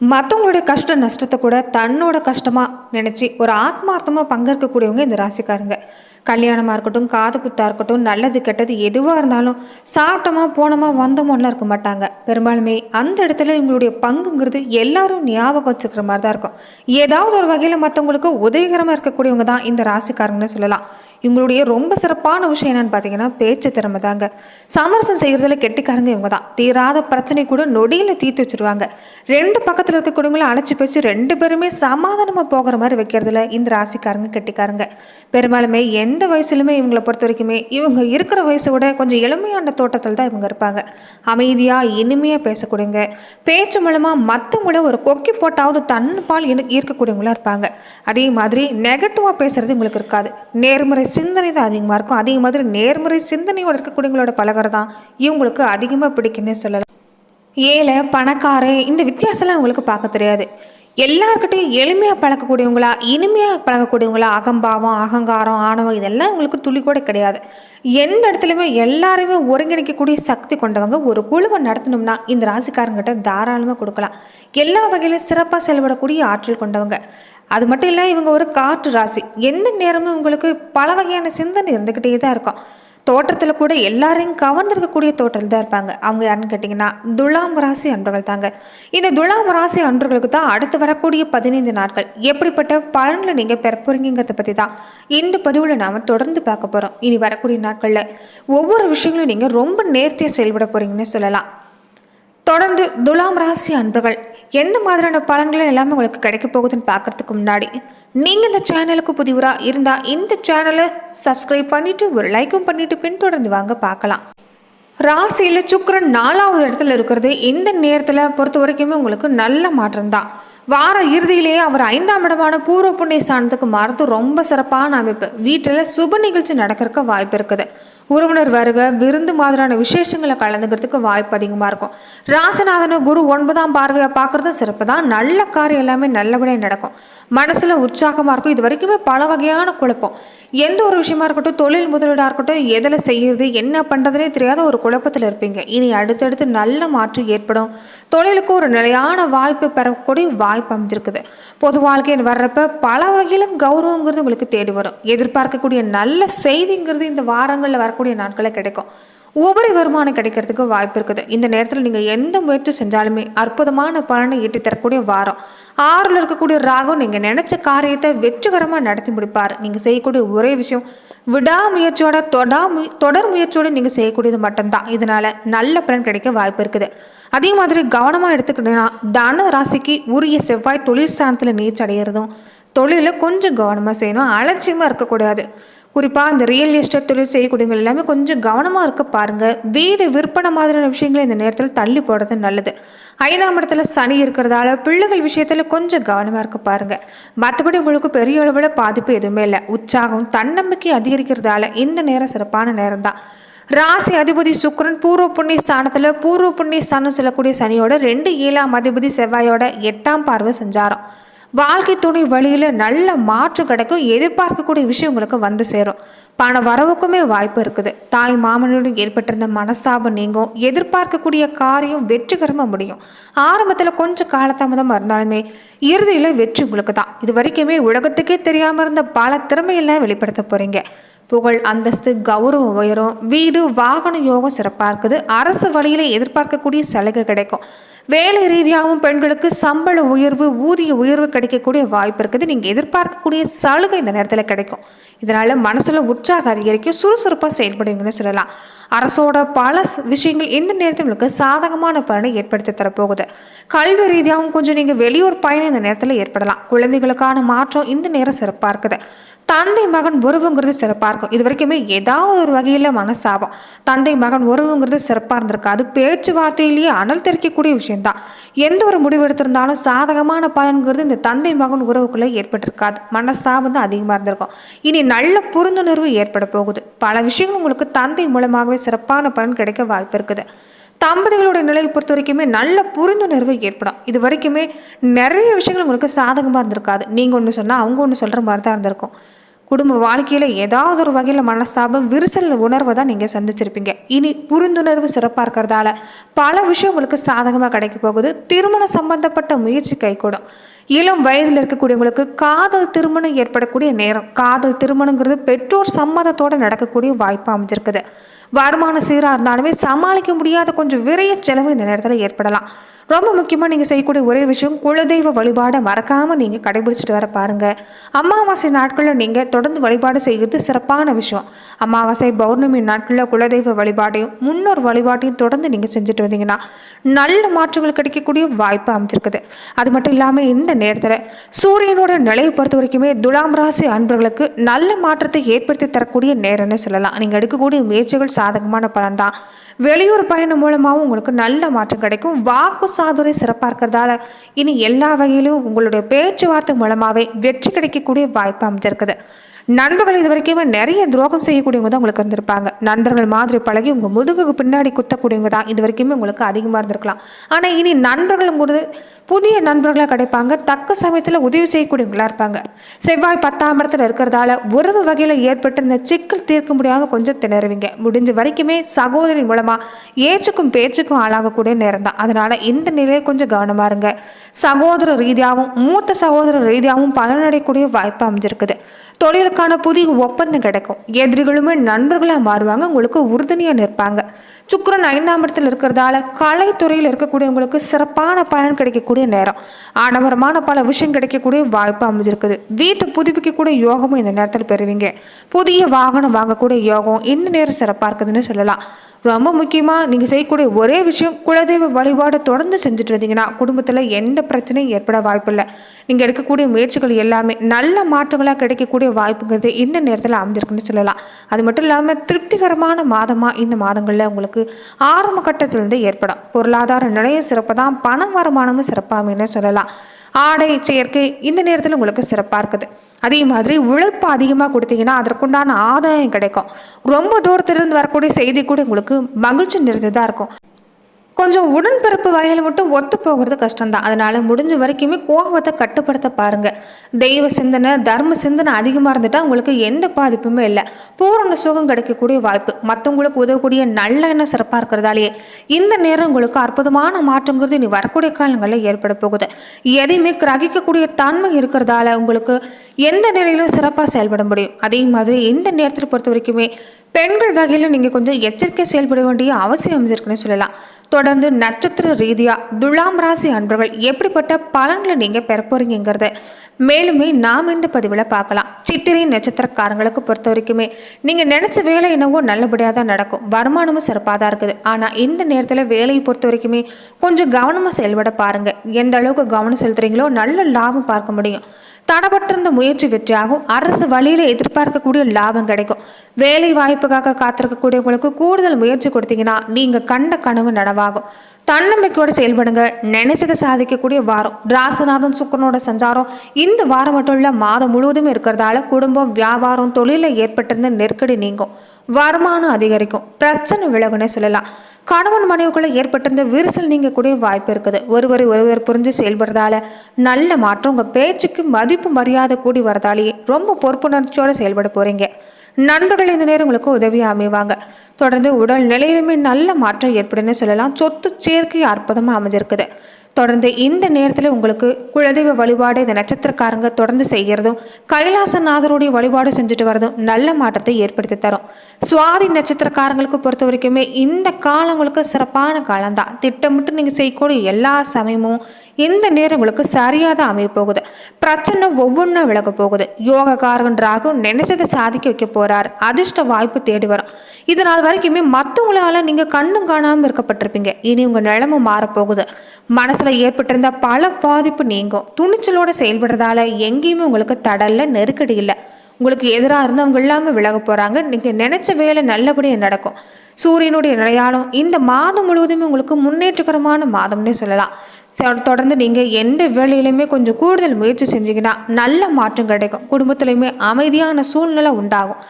மற்றவங்களுடைய கஷ்ட நஷ்டத்தை கூட தன்னோட கஷ்டமாக நினச்சி ஒரு ஆத்மார்த்தமாக பங்கேற்கக்கூடியவங்க இந்த ராசிக்காரங்க. கல்யாணமாக இருக்கட்டும் காது குத்தாக இருக்கட்டும் நல்லது கெட்டது எதுவாக இருந்தாலும் சாப்பிட்டோமா போனோமா வந்தோமோலாம் இருக்க மாட்டாங்க. பெரும்பாலுமே அந்த இடத்துல இவங்களுடைய பங்குங்கிறது எல்லாரும் ஞாபகம் வச்சுக்கிற மாதிரி தான் இருக்கும். ஏதாவது ஒரு வகையில் மற்றவங்களுக்கு உதவிகரமாக இருக்கக்கூடியவங்க தான் இந்த ராசிக்காரங்கன்னு சொல்லலாம். இவங்களுடைய ரொம்ப சிறப்பான விஷயம் என்னன்னு பார்த்தீங்கன்னா பேச்சு திறமை தாங்க. சமரசம் செய்கிறதுல கெட்டிக்காரங்க இவங்க தான். தீராத பிரச்சனை கூட நொடியில் தீர்த்து வச்சிருவாங்க. ரெண்டு பக்கத்தில் இருக்கக்கூடியவங்களும் அழைச்சி பேச்சு ரெண்டு பேருமே சமாதானமாக போகிற மாதிரி வைக்கிறதுல இந்த ராசிக்காரங்க கெட்டிக்காரங்க. பெரும்பாலுமே எந்த வயசுலுமே இவங்களை பொறுத்த வரைக்குமே இவங்க இருக்கிற வயசை விட கொஞ்சம் இளமையான தோட்டத்தில் தான் இவங்க இருப்பாங்க. அமைதியாக இனிமையாக பேசக்கூடியவங்க. பேச்சு மூலமாக மற்றவங்கள ஒரு கொக்கி போட்டாவது தன் பால் இணு- ஈர்க்கக்கூடியவங்களா இருப்பாங்க. அதே மாதிரி நெகட்டிவாக பேசுகிறது இவங்களுக்கு இருக்காது. நேர்முறை சிந்தனை தான் அதிகமாக இருக்கும். அதே மாதிரி நேர்மறை சிந்தனையோடு இருக்கக்கூடியவங்களோட பழகிறது தான் இவங்களுக்கு அதிகமாக பிடிக்குன்னே சொல்லலாம். ஏழை பணக்காரன் இந்த வித்தியாசம்லாம் உங்களுக்கு பார்க்க தெரியாது. எல்லாருக்கிட்டையும் எளிமையாக பழக்கக்கூடியவங்களா இனிமையாக பழகக்கூடியவங்களா அகம்பாவம் அகங்காரம் ஆணவம் இதெல்லாம் உங்களுக்கு துளி கூட கிடையாது. எந்த இடத்துலையுமே எல்லாருமே ஒருங்கிணைக்கக்கூடிய சக்தி கொண்டவங்க ஒரு குழுவை நடத்தணும்னா இந்த ராசிக்காரங்கிட்ட தாராளமாக கொடுக்கலாம். எல்லா வகையிலும் சிறப்பாக செயல்படக்கூடிய ஆற்றல் கொண்டவங்க. அது மட்டும் இல்லை இவங்க ஒரு காற்று ராசி. எந்த நேரமும் உங்களுக்கு பல வகையான சிந்தனை இருந்துக்கிட்டே தான் இருக்கும். தோற்றத்தில் கூட எல்லாரையும் கவர்ந்திருக்கக்கூடிய தோற்றத்தில் தான் இருப்பாங்க. அவங்க யாருன்னு கேட்டிங்கன்னா துலாம் ராசி அன்பர்கள் தாங்க. இந்த துலாம் ராசி அன்பர்களுக்கு தான் அடுத்து வரக்கூடிய பதினைந்து நாட்கள். எப்படிப்பட்ட பலன்களை நீங்கள் பெற போகிறீங்கிறத பற்றி தான் இந்த பதிவில் நாம் தொடர்ந்து பார்க்க போகிறோம் இனி வரக்கூடிய நாட்களில் ஒவ்வொரு விஷயங்களும் நீங்கள் ரொம்ப நேர்த்தியாக செயல்பட போகிறீங்கன்னு சொல்லலாம். தொடர்ந்து துலாம் ராசி அன்பர்கள் எந்த மாதிரியான பலன்கள் எல்லாமே உங்களுக்கு கிடைக்க போகுதுன்னு பார்க்கறதுக்கு முன்னாடி நீங்கள் இந்த சேனலுக்கு புதிவராக இருந்தால் இந்த சேனலை சப்ஸ்கிரைப் பண்ணிவிட்டு ஒரு லைக்கும் பண்ணிவிட்டு பின்தொடர்ந்து வாங்க பார்க்கலாம். ராசியில் சுக்கிரன் நாலாவது இடத்துல இருக்கிறது இந்த நேரத்தில் பொறுத்த வரைக்குமே உங்களுக்கு நல்ல மாற்றம் தான். வார இறுதியிலேயே அவர் ஐந்தாம் இடமான பூர்வ புண்ணிய ஸ்தானத்துக்கு மாறது ரொம்ப சிறப்பான அமைப்பு. வீட்டில் சுப நிகழ்ச்சி நடக்கிறதுக்கு வாய்ப்பு இருக்குது. உறவினர் வருக விருந்து மாதிரியான விசேஷங்களை கலந்துக்கிறதுக்கு வாய்ப்பு அதிகமாக இருக்கும். ராசநாதனை குரு ஒன்பதாம் பார்வையாக பார்க்குறதும் சிறப்பு தான். நல்ல காரியம் எல்லாமே நல்லபடியாக நடக்கும். மனசில் உற்சாகமாக இருக்கும். இது வரைக்குமே பல வகையான குழப்பம். எந்த ஒரு விஷயமா இருக்கட்டும் தொழில் முதலீடாக இருக்கட்டும் எதில் செய்கிறது என்ன பண்ணுறதுனே தெரியாத ஒரு குழப்பத்தில் இருப்பீங்க. இனி அடுத்தடுத்து நல்ல மாற்றம் ஏற்படும். தொழிலுக்கு ஒரு நிலையான வாய்ப்பு பெறக்கூடிய வாய்ப்பு அமைஞ்சிருக்குது. பொது வாழ்க்கையில் வர்றப்ப பல வகையிலும் கௌரவங்கிறது உங்களுக்கு தேடி வரும். எதிர்பார்க்கக்கூடிய நல்ல செய்திங்கிறது இந்த வாரங்களில் வரக்கூடிய நாட்களில் கிடைக்கும். உபரி வருமானம் கிடைக்கிறதுக்கு வாய்ப்பு இருக்குது. இந்த நேரத்தில் நீங்கள் எந்த முயற்சி செஞ்சாலுமே அற்புதமான பலனை ஈட்டி தரக்கூடிய வாரம். ஆறில் இருக்கக்கூடிய ராகம் நீங்கள் நினைச்ச காரியத்தை வெற்றிகரமாக நடத்தி முடிப்பார். நீங்கள் செய்யக்கூடிய ஒரே விஷயம் விடாமுயற்சியோட தொடா முய தொடர் முயற்சியோடு நீங்கள் செய்யக்கூடியது மட்டும்தான். இதனால நல்ல பலன் கிடைக்க வாய்ப்பு இருக்குது. அதே மாதிரி கவனமாக எடுத்துக்கிட்டீங்கன்னா தன ராசிக்கு உரிய செவ்வாய் தொழில் ஸ்தானத்தில் நீச்சடைகிறதும் தொழிலில் கொஞ்சம் கவனமாக செய்யணும். அலட்சியமாக இருக்கக்கூடாது. குறிப்பாக இந்த ரியல் எஸ்டேட் தொழில் செய்யக்கூடியவங்க எல்லாமே கொஞ்சம் கவனமாக இருக்க பாருங்கள் வீடு விற்பனை மாதிரியான விஷயங்களை இந்த நேரத்தில் தள்ளி போடுறது நல்லது. ஐந்தாம் இடத்துல சனி இருக்கிறதால பிள்ளைகள் விஷயத்தில் கொஞ்சம் கவனமாக இருக்க பாருங்கள் மற்றபடி உங்களுக்கு பெரிய அளவில் பாதிப்பு எதுவுமே இல்லை. உற்சாகம் தன்னம்பிக்கை அதிகரிக்கிறதால இந்த நேரம் சிறப்பான நேரம் தான் ராசி அதிபதி சுக்கரன் பூர்வ புண்ணிய ஸ்தானத்தில் பூர்வ புண்ணிய ஸ்தானம் செல்லக்கூடிய சனியோட ரெண்டு ஏழாம் அதிபதி செவ்வாயோட எட்டாம் பார்வை செஞ்சாரம். வாழ்க்கை துணை வழியில் நல்ல மாற்றம் கிடைக்கும். எதிர்பார்க்கக்கூடிய விஷயம் உங்களுக்கு வந்து சேரும். பண வரவுக்குமே வாய்ப்பு இருக்குது. தாய் மாமனுடன் ஏற்பட்டிருந்த மனஸ்தாபம் நீங்கும். எதிர்பார்க்கக்கூடிய காரியம் வெற்றிகரமாக முடியும். ஆரம்பத்தில் கொஞ்சம் காலதாமதமாக இருந்தாலுமே இறுதியில் வெற்றி உங்களுக்கு தான் இது வரைக்குமே உலகத்துக்கே தெரியாமல் இருந்த பல திறமையெல்லாம் வெளிப்படுத்த போகிறீங்க புகழ் அந்தஸ்து கௌரவம் உயரும் வீடு வாகன யோகம் சிறப்பாக இருக்குது அரசு வழியில் எதிர்பார்க்கக்கூடிய சலுகை கிடைக்கும். வேலை ரீதியாகவும் பெண்களுக்கு சம்பள உயர்வு ஊதிய உயர்வு கிடைக்கக்கூடிய வாய்ப்பு இருக்குது. நீங்கள் எதிர்பார்க்கக்கூடிய சலுகை இந்த நேரத்தில் கிடைக்கும். இதனால் மனசில் உற்சாக அதிகரிக்கும் சுறுசுறுப்பாக செயல்படுவீங்கன்னு சொல்லலாம். அரசோட பல விஷயங்கள் இந்த நேரத்தில் உங்களுக்கு சாதகமான பலனை ஏற்படுத்தி தரப்போகுது. கல்வி ரீதியாகவும் கொஞ்சம் நீங்கள் வெளியூர் பயணம் இந்த நேரத்தில் ஏற்படலாம். குழந்தைகளுக்கான மாற்றம் இந்த நேரம் சிறப்பாக இருக்குது தந்தை மகன் உறவுங்கிறது சிறப்பாக இருக்கும். இது வரைக்குமே ஏதாவது ஒரு வகையில் மனசாபம் தந்தை மகன் உறவுங்கிறது சிறப்பாக இருந்திருக்காது பேச்சுவார்த்தையிலேயே அனல் தெரிக்கக்கூடிய விஷயம்தான். எந்த ஒரு முடிவு எடுத்திருந்தாலும் சாதகமான பலன்கிறது இந்த தந்தை மகன் உறவுக்குள்ளே ஏற்பட்டிருக்காது. மனசாபம் தான் அதிகமாக இருந்திருக்கும். இனி நல்ல புரிந்துணர்வு ஏற்பட போகுது. பல விஷயங்கள் உங்களுக்கு தந்தை மூலமாகவே சிறப்பான பலன் கிடைக்க வாய்ப்பு இருக்குது. தம்பதிகளோட நிலையை பொறுத்த வரைக்குமே நல்ல புரிந்துணர்வு ஏற்படும். இது வரைக்குமே நிறைய விஷயங்கள் உங்களுக்கு சாதகமாக இருந்திருக்காது. நீங்கள் ஒன்று சொன்னால் அவங்க ஒன்று சொல்கிற மாதிரி தான் இருந்திருக்கும். குடும்ப வாழ்க்கையில் ஏதாவது ஒரு வகையில் மனஸ்தாபம் விரிசல் உணர்வை தான் நீங்கள் சந்திச்சிருப்பீங்க. இனி புரிந்துணர்வு சிறப்பாக இருக்கிறதால பல விஷயம் உங்களுக்கு சாதகமாக கிடைக்க போகுது. திருமணம் சம்பந்தப்பட்ட முயற்சி கைகூடும். இளம் வயதில் இருக்கக்கூடியவங்களுக்கு காதல் திருமணம் ஏற்படக்கூடிய நேரம். காதல் திருமணங்கிறது பெற்றோர் சம்மதத்தோடு நடக்கக்கூடிய வாய்ப்பு அமைஞ்சிருக்குது. வருமானம் சீராக இருந்தாலுமே சமாளிக்க முடியாத கொஞ்சம் விரைய செலவு இந்த நேரத்தில் ஏற்படலாம். ரொம்ப முக்கியமாக நீங்கள் செய்யக்கூடிய ஒரே விஷயம் குலதெய்வ வழிபாடை மறக்காமல் நீங்கள் கடைபிடிச்சிட்டு வர பாருங்கள் அமாவாசை நாட்களில் நீங்கள் தொடர்ந்து வழிபாடு செய்கிறது சிறப்பான விஷயம். அமாவாசை பௌர்ணமி நாட்களில் குலதெய்வ வழிபாட்டையும் முன்னோர் வழிபாட்டையும் தொடர்ந்து நீங்கள் செஞ்சுட்டு வந்தீங்கன்னா நல்ல மாற்றங்கள் கிடைக்கக்கூடிய வாய்ப்பு அமைச்சிருக்குது அது மட்டும் இல்லாமல் இந்த நேரத்தில் சூரியனோட நிலையை பொறுத்த வரைக்குமே துலாம் ராசி அன்பர்களுக்கு நல்ல மாற்றத்தை ஏற்படுத்தி தரக்கூடிய நேரம்னு சொல்லலாம். நீங்கள் எடுக்கக்கூடிய முயற்சிகள் சாதகமான பலன் தான். வெளியூர் பயணம் மூலமாகவும் உங்களுக்கு நல்ல மாற்றம் கிடைக்கும். வாக்கு சாதுரை சிறப்பாக இருக்கிறதால இனி எல்லா வகையிலும் உங்களுடைய பேச்சுவார்த்தை மூலமாகவே வெற்றி கிடைக்கக்கூடிய வாய்ப்பு அமைஞ்சிருக்குது. நண்பர்கள் இது வரைக்குமே நிறைய துரோகம் செய்யக்கூடியவங்க தான் உங்களுக்கு இருந்திருப்பாங்க. நண்பர்கள் மாதிரி பழகி உங்கள் முதுகுக்கு பின்னாடி குத்தக்கூடியவங்க தான் இது வரைக்குமே உங்களுக்கு அதிகமாக இருந்திருக்கலாம். ஆனால் இனி நண்பர்களுங்கிறது புதிய நண்பர்களாக கிடைப்பாங்க. தக்க சமயத்தில் உதவி செய்யக்கூடியவங்களா இருப்பாங்க. செவ்வாய் பத்தாம் இடத்துல இருக்கிறதால உறவு வகையில் ஏற்பட்டு இந்த சிக்கல் தீர்க்க முடியாமல் கொஞ்சம் திணறுவீங்க. முடிஞ்ச வரைக்குமே சகோதரி மூலமாக ஏச்சுக்கும் பேச்சுக்கும் ஆளாகக்கூடிய நேரம் தான் அதனால் இந்த நிலையை கொஞ்சம் கவனமாக இருங்க. சகோதர ரீதியாகவும் மூத்த சகோதர ரீதியாகவும் பலனடையக்கூடிய வாய்ப்பு அமைஞ்சிருக்குது. தொழிலுக்கான புதிய ஒப்பந்தம் கிடைக்கும். எதிரிகளுமே நண்பர்களாக மாறுவாங்க உங்களுக்கு உறுதுணையாக நிற்பாங்க. சுக்கரன் ஐந்தாம் இடத்தில் இருக்கிறதால கலைத்துறையில் இருக்கக்கூடியவங்களுக்கு சிறப்பான பலன் கிடைக்கக்கூடிய நேரம். ஆடம்பரமான பல விஷயம் கிடைக்கக்கூடிய வாய்ப்பு அமைஞ்சிருக்குது. வீட்டை புதுப்பிக்கக்கூடிய யோகமும் இந்த நேரத்தில் பெறுவீங்க. புதிய வாகனம் வாங்கக்கூடிய யோகம் இந்த நேரம் சிறப்பாக இருக்குதுன்னு சொல்லலாம். ரொம்ப முக்கியமாக நீங்கள் செய்யக்கூடிய ஒரே விஷயம் குலதெய்வ வழிபாடு தொடர்ந்து செஞ்சுட்டு இருந்தீங்கன்னா குடும்பத்தில் எந்த பிரச்சனையும் ஏற்பட வாய்ப்பில்லை. நீங்கள் எடுக்கக்கூடிய முயற்சிகள் எல்லாமே நல்ல மாற்றங்களாக கிடைக்கக்கூடிய வாய்ப்புங்கிறது இந்த நேரத்தில் அமைஞ்சிருக்குன்னு சொல்லலாம். அது மட்டும் இல்லாமல் திருப்திகரமான மாதமாக இந்த மாதங்களில் உங்களுக்கு ஆரம்ப கட்டத்திலிருந்து ஏற்படும். பொருளாதார நிலையம் சிறப்பு தான் பண வருமானமும் சிறப்பாக சொல்லலாம். ஆடை சேர்க்கை இந்த நேரத்தில் உங்களுக்கு சிறப்பாக இருக்குது. அதே மாதிரி உழைப்பு அதிகமாக கொடுத்தீங்கன்னா அதற்குண்டான ஆதாயம் கிடைக்கும். ரொம்ப தூரத்திலிருந்து வரக்கூடிய செய்தி கூட உங்களுக்கு மகிழ்ச்சி நிறைந்ததாக இருக்கும். கொஞ்சம் உடன்பிறப்பு வகையில் மட்டும் ஒத்து போகிறது கஷ்டம்தான். அதனால முடிஞ்ச வரைக்குமே கோபத்தை கட்டுப்படுத்த பாருங்க. தெய்வ சிந்தனை தர்ம சிந்தனை அதிகமாக இருந்துட்டா உங்களுக்கு எந்த பாதிப்புமே இல்லை. பூரண சுகம் கிடைக்கக்கூடிய வாய்ப்பு. மற்றவங்களுக்கு உதவக்கூடிய நல்ல எண்ணம் சிறப்பாக இருக்கிறதாலேயே இந்த நேரம் உங்களுக்கு அற்புதமான மாற்றங்கிறது இனி வரக்கூடிய காலங்களில் ஏற்பட போகுது. எதையுமே கிரகிக்கக்கூடிய தன்மை இருக்கிறதால உங்களுக்கு எந்த நிலையிலும் சிறப்பாக செயல்பட முடியும். அதே மாதிரி இந்த நேரத்தை பொறுத்த வரைக்குமே பெண்கள் வகையில் நீங்கள் கொஞ்சம் எச்சரிக்கை செயல்பட வேண்டிய அவசியம் அமைஞ்சிருக்குன்னு சொல்லலாம். தொடர்ந்து நட்சத்திர ரீதியாக துலாம் ராசி அன்பர்கள் எப்படிப்பட்ட பலன்களை நீங்கள் பெற போறீங்கிறத மேலுமே நாம் இந்த பதிவில் பார்க்கலாம். சித்திரை நட்சத்திரக்காரங்களுக்கு பொறுத்த வரைக்குமே நீங்கள் நினச்ச வேலை என்னவோ நல்லபடியாக தான் நடக்கும். வருமானமும் சிறப்பாக தான் இருக்குது. ஆனால் இந்த நேரத்தில் வேலையை பொறுத்த வரைக்குமே கொஞ்சம் கவனமாக செயல்பட பாருங்கள் எந்த அளவுக்கு கவனம் செலுத்துறீங்களோ நல்ல லாபம் பார்க்க முடியும். தடப்பட்டிருந்த முயற்சி வெற்றியாகும். அரசு வழியில் எதிர்பார்க்கக்கூடிய லாபம் கிடைக்கும். வேலை வாய்ப்புக்காக காத்திருக்கக்கூடியவங்களுக்கு கூடுதல் முயற்சி கொடுத்தீங்கன்னா நீங்கள் கண்ட கனவு நனவாகும். தன்னம்பிக்கையோடு செயல்படுங்க. நினைச்சதை சாதிக்கக்கூடிய வாரம். ராசிநாதன் சுக்கரனோட சஞ்சாரம். இந்த வாரம் மட்டும் இல்லை மாதம் முழுவதும் இருக்கிறதால குடும்பம் வியாபாரம் தொழிலில் ஏற்பட்டிருந்த நெருக்கடி நீங்கும். வருமானம் அதிகரிக்கும். பிரச்சனை விலகுனே சொல்லலாம். கணவன் மனைவிக்குள்ளே ஏற்பட்டிருந்த விரிசல் நீங்கக்கூடிய வாய்ப்பு இருக்குது. ஒருவரை ஒருவர் புரிஞ்சு செயல்படுறதால நல்ல மாற்றம் உங்கள் பேச்சுக்கு மதிப்பு மரியாதை கூடி வரதாலேயே ரொம்ப பொறுப்புணர்ச்சியோடு செயல்பட போகிறீங்க நண்பர்கள் இந்த நேரம் உங்களுக்கு உதவியாக அமைவாங்க. தொடர்ந்து உடல் நிலையிலுமே நல்ல மாற்றம் ஏற்படுன்னு சொல்லலாம். சொத்து சேர்க்கை அற்புதமாக அமைஞ்சிருக்குது. தொடர்ந்து இந்த நேரத்தில் உங்களுக்கு குலதெய்வ வழிபாடு இந்த நட்சத்திரக்காரங்க தொடர்ந்து செய்கிறதும் கைலாசநாதருடைய வழிபாடு செஞ்சுட்டு வரதும் நல்ல மாற்றத்தை ஏற்படுத்தி தரும். சுவாதி நட்சத்திரக்காரங்களுக்கு பொறுத்த வரைக்குமே இந்த காலங்களுக்கு சிறப்பான காலம்தான். திட்டமிட்டு நீங்கள் செய்யக்கூடிய எல்லா சமயமும் இந்த நேரம் உங்களுக்கு சரியாக தான் அமைய போகுது பிரச்சனை ஒவ்வொன்றா விலக போகுது. யோகக்காரன் ராகு நினைச்சதை சாதிக்க வைக்க போறார். அதிர்ஷ்ட வாய்ப்பு தேடி வரும். இதனால் வரைக்குமே மற்றவங்களால நீங்கள் கண்ணும் காணாமல் இருக்கப்பட்டிருப்பீங்க. இனி உங்கள் நிலைமை மாறப்போகுது. மனசில் ஏற்பட்டிருந்த பல பாதிப்பு நீங்கும். துணிச்சலோடு செயல்படுறதால எங்கேயுமே உங்களுக்கு தடல்ல நெருக்கடி இல்லை. உங்களுக்கு எதிராக இருந்தவங்க இல்லாமல் விலக போகிறாங்க நீங்கள் நினச்ச வேலை நல்லபடியாக நடக்கும். சூரியனுடைய நிலையாலும் இந்த மாதம் முழுவதுமே உங்களுக்கு முன்னேற்றகரமான மாதம்னே சொல்லலாம். தொடர்ந்து நீங்கள் எந்த வேலையிலுமே கொஞ்சம் கூடுதல் முயற்சி செஞ்சீங்கன்னா நல்ல மாற்றம் கிடைக்கும். குடும்பத்துலையுமே அமைதியான சூழ்நிலை உண்டாகும்.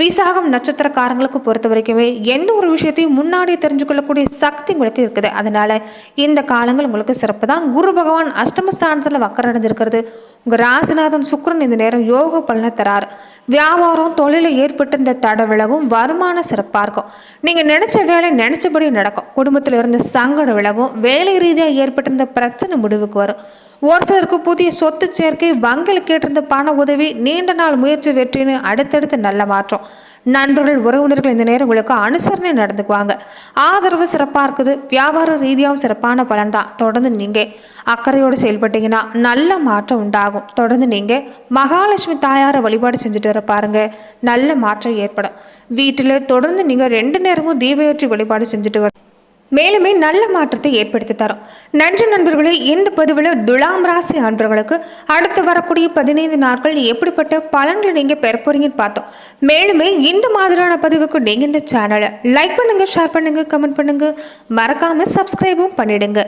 விசாகம் நட்சத்திரக்காரங்களுக்கு பொறுத்த வரைக்குமே எந்த ஒரு விஷயத்தையும் முன்னாடியே தெரிஞ்சுக்கொள்ளக்கூடிய சக்தி உங்களுக்கு இருக்குது. அதனால இந்த காலங்கள் உங்களுக்கு சிறப்பு தான். குரு பகவான் அஷ்டமஸ்தானத்தில் வக்கரடைஞ்சிருக்கிறது உங்கள் ராசிநாதன் சுக்கரன் இந்த நேரம் யோக பலனை தரார். வியாபாரம் தொழிலில் ஏற்பட்டிருந்த தடை விலகும் வருமானம் சிறப்பாக இருக்கும். நீங்கள் நினச்ச வேலை நினச்சபடி நடக்கும். குடும்பத்தில் இருந்த சங்கடம் விலகும். வேலை ரீதியாக ஏற்பட்டிருந்த பிரச்சனை முடிவுக்கு வரும். ஒரு சிலருக்கு புதிய சொத்து சேர்க்கை வங்கியில் கேட்டிருந்த பண உதவி நீண்ட நாள் முயற்சி வெற்றின்னு அடுத்தடுத்து நல்ல மாற்றம். நண்பர்கள் உறவினர்கள் இந்த நேரம் உங்களுக்கு அனுசரணை நடந்துக்குவாங்க. ஆதரவு சிறப்பாக இருக்குது வியாபார ரீதியாகவும் சிறப்பான பலன் தான். தொடர்ந்து நீங்கள் அக்கறையோடு செயல்பட்டீங்கன்னா நல்ல மாற்றம் உண்டாகும். தொடர்ந்து நீங்கள் மகாலட்சுமி தாயாரை வழிபாடு செஞ்சுட்டு வர பாருங்க. நல்ல மாற்றம் ஏற்படும். வீட்டில் தொடர்ந்து நீங்கள் ரெண்டு நேரமும் தீபயற்றி வழிபாடு செஞ்சுட்டு வர மேலுமே நல்ல மாற்றத்தை ஏற்படுத்தி தரும். நன்றி நண்பர்களே இந்த பதிவில் துலாம் ராசி அன்பர்களுக்கு அடுத்து வரக்கூடிய பதினைந்து நாட்கள் எப்படிப்பட்ட பலன்களை நீங்கள் பெற போறீங்கன்னு பார்த்தோம். மேலுமே இந்த மாதிரியான பதிவுக்கு நீங்கள் இந்த சேனலை லைக் பண்ணுங்கள் ஷேர் பண்ணுங்கள் கமெண்ட் பண்ணுங்கள் மறக்காமல் சப்ஸ்கிரைபும் பண்ணிடுங்க.